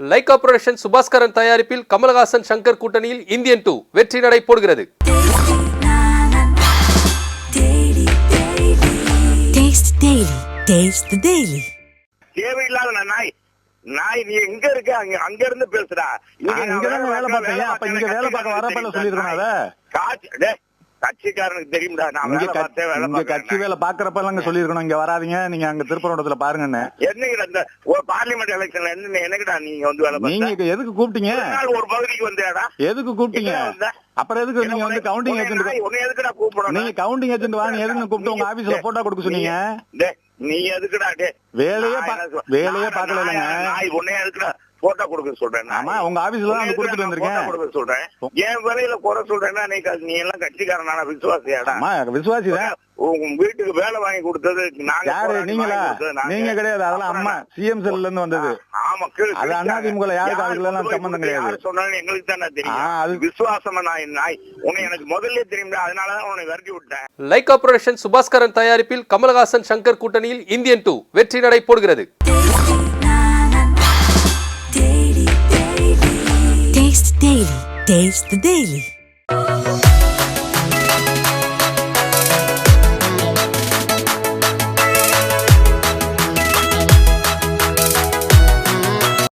Lyca production Subaskaran தயாரிப்பில் கமலஹாசன் சங்கர் கூட்டணியில் Indian two வெற்றி நடை போடுகிறது. தேவையில்லாத நாய். நாய் நீ எங்க இருக்க? அங்க அங்க இருந்து பேசுறா இங்க வேலை அப்ப இங்க வேலை பார்க்க வரப்ப சொல்லிருக்கணும் அத? காட்சி டேய், கட்சிக்காரனுக்கு தெரியும்டா. நான் வேலை வேலை இங்க கட்சி வேலை பாக்குறப்ப எல்லாம் சொல்லிருக்கணும் இங்க வராதீங்க. நீங்க அங்க திருப்பரங்குன்றத்துல பாருங்கன்னு. என்னைக்கு இந்த ஒரு பார்லிமெண்ட் எலெக்ஷன்ல என்ன நீங்க வந்து வேலை நீங்க எதுக்கு கூப்பிட்டீங்க? ஒரு பகுதிக்கு வந்தேடா. எதுக்கு கூப்பிட்டீங்க? அப்புறம் எதுக்கு நீங்க வந்து கவுண்டிங் ஏஜென்ட் உன்னை எதுக்குடா கூப்பிடணும்? நீங்க கவுண்டிங் ஏஜென்ட் வாங்க எதுக்கு கூப்பிட்டு உங்க ஆபீஸ்ல போட்டோ கொடுக்க சொன்னீங்க? நீ எதுக்குடா வேலையே வேலையே பார்க்கல இல்லைங்க. உன்னை எதுக்குடா போட்டோ கொடுக்க சொல்றேன். ஆமா உங்க ஆபீஸ்ல தான் வந்து கொடுத்துட்டு வந்திருக்கேன். கொடுக்க சொல்றேன்? என் வேலையில குறை சொல்றேன்னா நீ க- நீ எல்லாம் கட்சிக்காரனான விசுவாசியாடா? விசுவாசி தான். உங்க வீட்டுக்கு வேலை வாங்கி கொடுத்தது நாங்க யாரு நீங்களா? நாங்க. நீங்க கிடையாது அதெல்லாம் அம்மா சிஎம் செல்ல இருந்து வந்தது. ஆமா அது. அதிமுகல யாருக்கு கொண்டு போய் சம்பந்தம் கிடையாது. சொன்னாலும் எங்களுக்கு தானே தெரியும். அது- விசுவாசமா நான் நாய் உன்னை எனக்கு முதல்ல தெரியும்டா அதனாலதான் உன்னை விரட்டி விட்டேன். லைகா புரொடக்ஷன் சுபாஸ்கரன் தயாரிப்பில் கமலஹாசன் சங்கர் கூட்டணியில் இந்தியன் டூ வெற்றி நடை போடுகிறது. Taste the Daily.